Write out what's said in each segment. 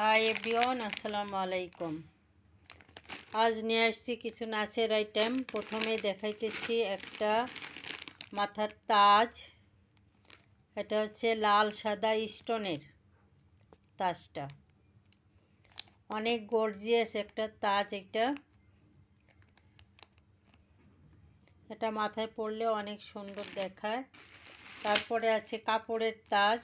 Hi everyone আসসালামু আলাইকুম আজ নিয়ে আসছি কিছু নাচের আইটেম প্রথমে দেখাইতেছি একটা মাথার তাজ। এটা হচ্ছে লাল, সাদা, স্টোনের তাজটা। অনেক গর্জিয়াস একটা তাজ একটা এটা মাথায় পরলে অনেক সুন্দর দেখায়। তারপরে আছে কাপড়ের তাজ।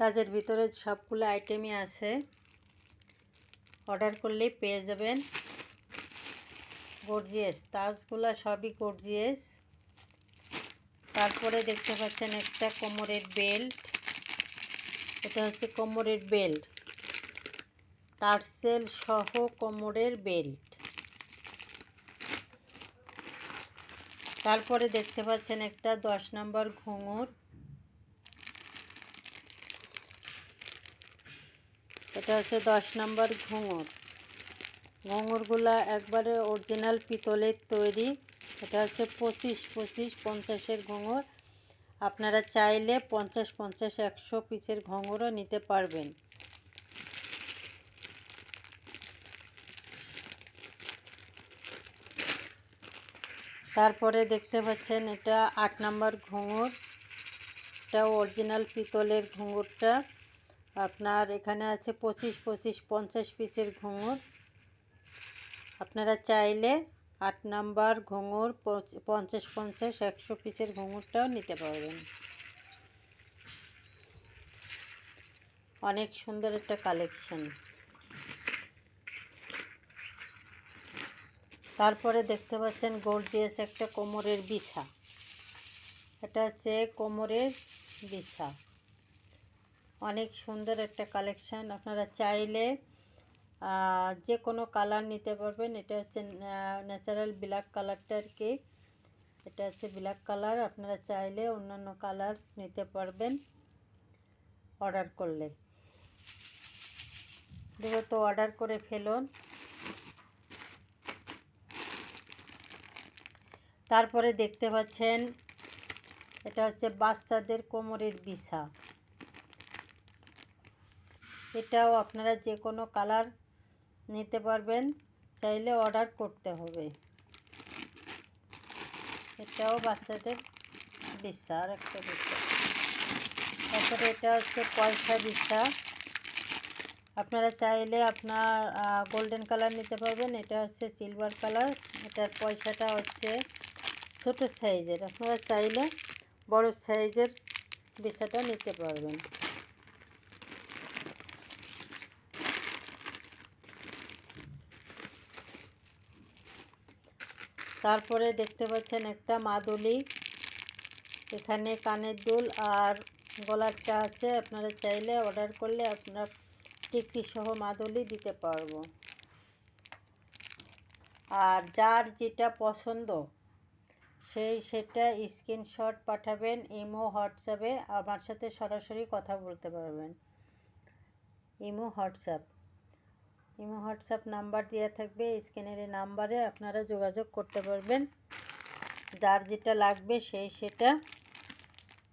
তাজের ভিতরে সবগুলো আইটেমই আছে। অর্ডার করলেই পেয়ে যাবেন। গর্জিয়াস তাজগুলো সবই গর্জিয়াস তারপরে দেখতে পাচ্ছেন একটা কোমরের বেল্ট এটা হচ্ছে কোমরের বেল্ট টার্সেল সহ কোমরের বেল্ট তারপরে দেখতে পাচ্ছেন একটা দশ নম্বর ঘুঙুর। এটা হচ্ছে দশ নম্বর ঘুঙুর। ঘুঙুরগুলা একবারে অরিজিনাল পিতলের তৈরি। এটা হচ্ছে পঁচিশ পঁচিশ, পঞ্চাশের ঘুঙুর। আপনারা চাইলে পঞ্চাশ পঞ্চাশ, একশো পিসের ঘুঙুরও নিতে পারবেন। তারপরে দেখতে পাচ্ছেন এটা আট নম্বর ঘুঙুর। এটা অরিজিনাল পিতলের ঘুঙুরটা। আপনার এখানে আছে পঁচিশ পঁচিশ, পঞ্চাশ পিসের ঘুঙুর। আপনারা চাইলে আট নাম্বার ঘুঙুর পঞ্চাশ পঞ্চাশ, একশো পিসের ঘুঙুরটাও নিতে পারবেন। অনেক সুন্দর একটা কালেকশন। তারপরে দেখতে পাচ্ছেন গর্জিয়াস একটা কোমরের বিছা। এটা হচ্ছে কোমরের বিছা। অনেক সুন্দর একটা কালেকশান আপনারা চাইলে যে কোনো কালার নিতে পারবেন। এটা হচ্ছে ন্যাচারাল ব্ল্যাক কালারটা আর কি এটা হচ্ছে ব্ল্যাক কালার আপনারা চাইলে অন্যান্য কালার নিতে পারবেন অর্ডার করলে। দ্রুত অর্ডার করে ফেলুন। তারপরে দেখতে পাচ্ছেন, এটা হচ্ছে বাচ্চাদের কোমরের বিছা। এটাও আপনারা যে কোনো কালার নিতে পারবেন, চাইলে অর্ডার করতে হবে। এটাও বাচ্চাদের বিছা আর একটা বিছা তারপরে এটা হচ্ছে পয়সা বিছা আপনারা চাইলে আপনার গোল্ডেন কালার নিতে পারবেন, এটা হচ্ছে সিলভার কালার। এটার পয়সাটা হচ্ছে ছোটো সাইজের। আপনারা চাইলে বড় সাইজের বিছাটা নিতে পারবেন। তারপরে দেখতে পাচ্ছেন একটা মাদুলি। এখানে কানের দুল আর গলারটা আছে। আপনারা চাইলে অর্ডার করলে আপনার টিকি সহ মাদুলি দিতে পারব। আর যার যেটা পছন্দ, সেই সেটা স্ক্রিনশট পাঠাবেন, ইমো, হোয়াটসঅ্যাপে। আমার সাথে সরাসরি কথা বলতে পারবেন। Imo, WhatsApp. Imo, WhatsApp number দেওয়া থাকবে, স্ক্যানের নাম্বারে আপনারা যোগাযোগ করতে পারবেন। যার যেটা লাগবে সেই সেটা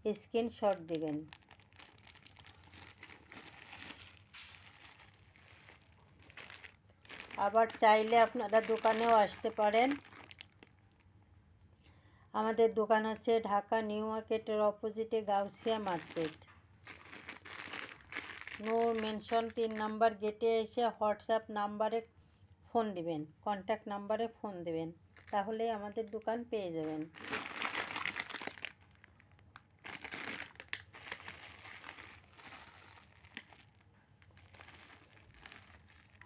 স্ক্রিনশট দেবেন। আবার চাইলে আপনারা দোকানেও আসতে পারেন। আমাদের দোকান হচ্ছে ঢাকা নিউ মার্কেটের অপোজিটে গাউসিয়া মার্কেট। নূর মেনশন তিন নাম্বার গেটে এসে হোয়াটসঅ্যাপ নাম্বারে ফোন দিবেন, কন্ট্যাক্ট নাম্বারে ফোন দিবেন, তাহলে আমাদের দোকান পেয়ে যাবেন।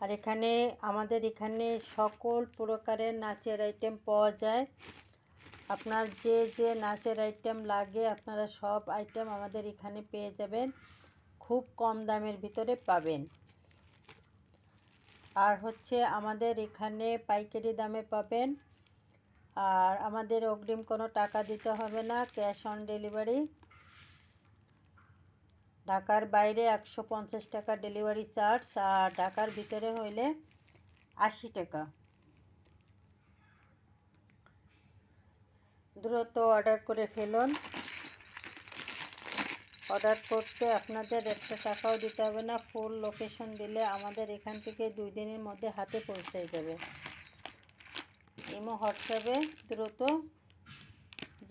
আর এখানে আমাদের এখানে সকল প্রকারের নাচের আইটেম পাওয়া যায়। আপনার যে যে নাচের আইটেম লাগে, আপনারা সব আইটেম আমাদের এখানে পেয়ে যাবেন। খুব কম দামের ভিতরে পাবেন। আর হচ্ছে আমাদের এখানে পাইকারি দামে পাবেন। আর আমাদের অগ্রিম কোনো টাকা দিতে হবে না, ক্যাশ অন ডেলিভারি। ঢাকার বাইরে একশো পঞ্চাশ টাকা ডেলিভারি চার্জ, আর ঢাকার ভিতরে হইলে আশি টাকা। দ্রুত অর্ডার করে ফেলুন। অর্ডার করতে আপনাদের একটা টাকাও দিতে হবে না ফুল লোকেশন দিলে আমাদের এখান থেকে দুই দিনের মধ্যে হাতে পৌঁছে যাবে। ইমো হোয়াটসঅ্যাপে দ্রুত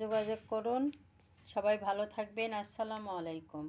যোগাযোগ করুন। সবাই ভালো থাকবেন। আসসালামু আলাইকুম।